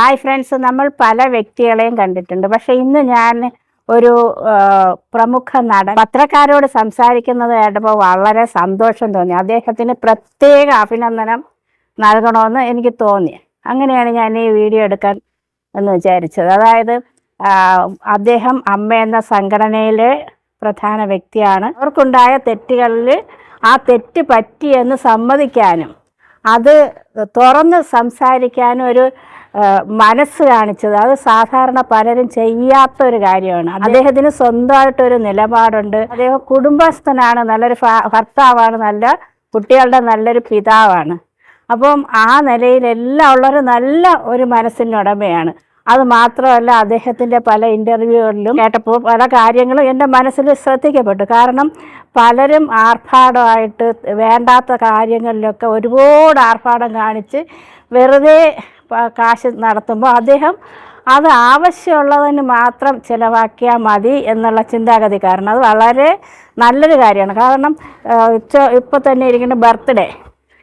Hi friends നമ്മൾ പല വ്യക്തികളെയും കണ്ടിട്ടുണ്ട്. പക്ഷെ ഇന്ന് ഞാൻ ഒരു പ്രമുഖ നടൻ പത്രക്കാരോട് സംസാരിക്കുന്നത് കേട്ടപ്പോൾ വളരെ സന്തോഷം തോന്നി. അദ്ദേഹത്തിന് പ്രത്യേക അഭിനന്ദനം നൽകണമെന്ന് എനിക്ക് തോന്നി. അങ്ങനെയാണ് ഞാൻ ഈ വീഡിയോ എടുക്കാൻ എന്ന് വിചാരിച്ചത്. അതായത് അദ്ദേഹം അമ്മ എന്ന സംഘടനയിലെ പ്രധാന വ്യക്തിയാണ്. അവർക്കുണ്ടായ തെറ്റുകളിൽ ആ തെറ്റ് പറ്റിയെന്ന് സമ്മതിക്കാനും അത് തുറന്ന് സംസാരിക്കാനും ഒരു മനസ്സ് കാണിച്ചത്. അത് സാധാരണ പലരും ചെയ്യാത്ത ഒരു കാര്യമാണ് അദ്ദേഹത്തിന് സ്വന്തമായിട്ടൊരു നിലപാടുണ്ട്. അദ്ദേഹം കുടുംബസ്ഥനാണ് നല്ലൊരു ഭർത്താവാണ് നല്ല കുട്ടികളുടെ നല്ലൊരു പിതാവാണ്. അപ്പം ആ നിലയിൽ എല്ലാം ഉള്ളൊരു നല്ല ഒരു മനസ്സിന്റെ ഉടമയാണ്. അത് മാത്രമല്ല അദ്ദേഹത്തിന്റെ പല ഇന്റർവ്യൂകളിലും കേട്ടപ്പോൾ പല കാര്യങ്ങളും എന്റെ മനസ്സിൽ ശ്രദ്ധിക്കപ്പെട്ടു. കാരണം പലരും ആർഭാടമായിട്ട് വേണ്ടാത്ത കാര്യങ്ങളിലൊക്കെ ഒരുപാട് ആർഭാടം കാണിച്ച് വെറുതെ കാശ് നടത്തുമ്പോൾ അദ്ദേഹം അത് ആവശ്യമുള്ളതിന് മാത്രം ചിലവാക്കിയാൽ മതി എന്നുള്ള ചിന്താഗതി. കാരണം അത് വളരെ നല്ലൊരു കാര്യമാണ്. കാരണം ഇപ്പോൾ തന്നെ ഇരിക്കുന്ന ബർത്ത്ഡേ.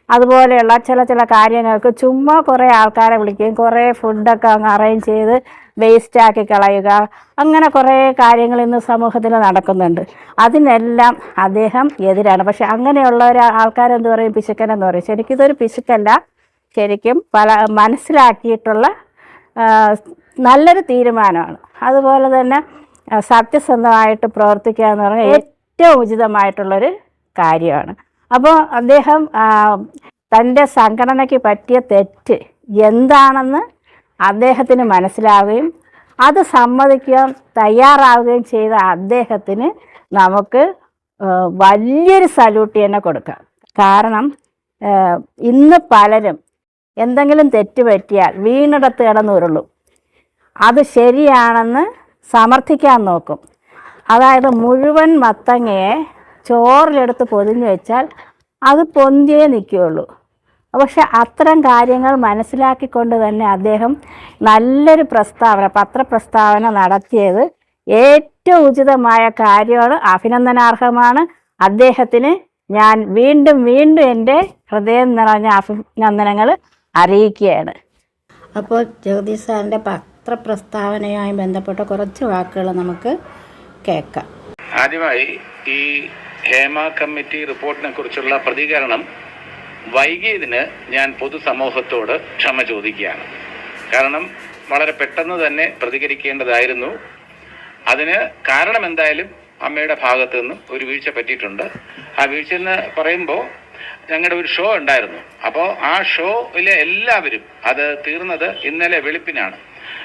അതുപോലെയുള്ള ചില ചില കാര്യങ്ങൾക്ക് ചുമ്മാ കുറേ ആൾക്കാരെ വിളിക്കുകയും കുറേ ഫുഡൊക്കെ അങ്ങ് അറേഞ്ച് ചെയ്ത് വേസ്റ്റാക്കി കളയുക. അങ്ങനെ കുറേ കാര്യങ്ങൾ ഇന്ന് സമൂഹത്തിൽ നടക്കുന്നുണ്ട്. അതിനെല്ലാം അദ്ദേഹം എതിരാണ്. പക്ഷെ അങ്ങനെയുള്ള ഒരു ആൾക്കാരെന്ത് പറയും? പിശുക്കനെന്ന് പറയും. ശരിക്കും ഇതൊരു പിശുക്കല്ല. ശരിക്കും പല മനസ്സിലാക്കിയിട്ടുള്ള നല്ലൊരു തീരുമാനമാണ്. അതുപോലെ തന്നെ സത്യസന്ധമായിട്ട് പ്രവർത്തിക്കുക എന്ന് പറഞ്ഞാൽ ഏറ്റവും ഉചിതമായിട്ടുള്ളൊരു കാര്യമാണ്. അപ്പോൾ അദ്ദേഹം തന്റെ സംഘടനയ്ക്ക് പറ്റിയ തെറ്റ് എന്താണെന്ന് അദ്ദേഹത്തിന് മനസ്സിലാവുകയും അത് സമ്മതിക്കാൻ തയ്യാറാവുകയും ചെയ്ത അദ്ദേഹത്തിന് നമുക്ക് വലിയൊരു സല്യൂട്ട് തന്നെ കൊടുക്കാം. കാരണം ഇന്ന് പലരും എന്തെങ്കിലും തെറ്റ് പറ്റിയാൽ വീണിടത്ത് കിടന്നുരുള്ളൂ അത് ശരിയാണെന്ന് സമർത്ഥിക്കാൻ നോക്കും. അതായത് മുഴുവൻ മത്തങ്ങയെ ചോറിലെടുത്ത് പൊതിഞ്ഞു വെച്ചാൽ അത് പൊന്തിയേ നിൽക്കുകയുള്ളൂ. പക്ഷെ അത്തരം കാര്യങ്ങൾ മനസ്സിലാക്കിക്കൊണ്ട് തന്നെ അദ്ദേഹം നല്ലൊരു പ്രസ്താവന പത്രപ്രസ്താവന നടത്തിയത് ഏറ്റവും ഉചിതമായ കാര്യമാണ്. അഭിനന്ദനാർഹമാണ്. അദ്ദേഹത്തിന് ഞാൻ വീണ്ടും വീണ്ടും എന്റെ ഹൃദയം നിറഞ്ഞ അഭിനന്ദനങ്ങൾ അറിയിക്കുകയാണ്. അപ്പോൾ ജഗദീഷ് സാറിന്റെ പത്രപ്രസ്താവനയുമായി ബന്ധപ്പെട്ട കുറച്ച് വാക്കുകൾ നമുക്ക് കേൾക്കാം. ആദ്യമായി ഈ ഹേമ കമ്മിറ്റി റിപ്പോർട്ടിനെ കുറിച്ചുള്ള പ്രതികരണം വൈകിയതിന് ഞാൻ പൊതുസമൂഹത്തോട് ക്ഷമ ചോദിക്കുകയാണ്. കാരണം വളരെ പെട്ടെന്ന് തന്നെ പ്രതികരിക്കേണ്ടതായിരുന്നു. അതിന് കാരണം എന്തായാലും അമ്മയുടെ ഭാഗത്തു നിന്നും ഒരു വീഴ്ച പറ്റിയിട്ടുണ്ട്. ആ വീഴ്ച എന്ന് പറയുമ്പോൾ ഞങ്ങളുടെ ഒരു ഷോ ഉണ്ടായിരുന്നു. അപ്പോൾ ആ ഷോയിലെ എല്ലാവരും അത് തീർന്നത് ഇന്നലെ വെളുപ്പിനാണ്.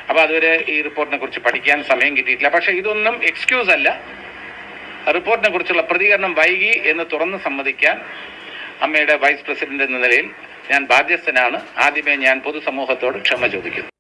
അപ്പോൾ അതുവരെ ഈ റിപ്പോർട്ടിനെ കുറിച്ച് പഠിക്കാൻ സമയം കിട്ടിയിട്ടില്ല. പക്ഷേ ഇതൊന്നും എക്സ്ക്യൂസ് അല്ല. റിപ്പോർട്ടിനെ കുറിച്ചുള്ള പ്രതികരണം വൈകി എന്ന് തുറന്ന് സമ്മതിക്കാൻ അമ്മയുടെ വൈസ് പ്രസിഡന്റ് എന്ന നിലയിൽ ഞാൻ ബാധ്യസ്ഥനാണ്. ആദ്യമേ ഞാൻ പൊതുസമൂഹത്തോട് ക്ഷമ ചോദിക്കുന്നു.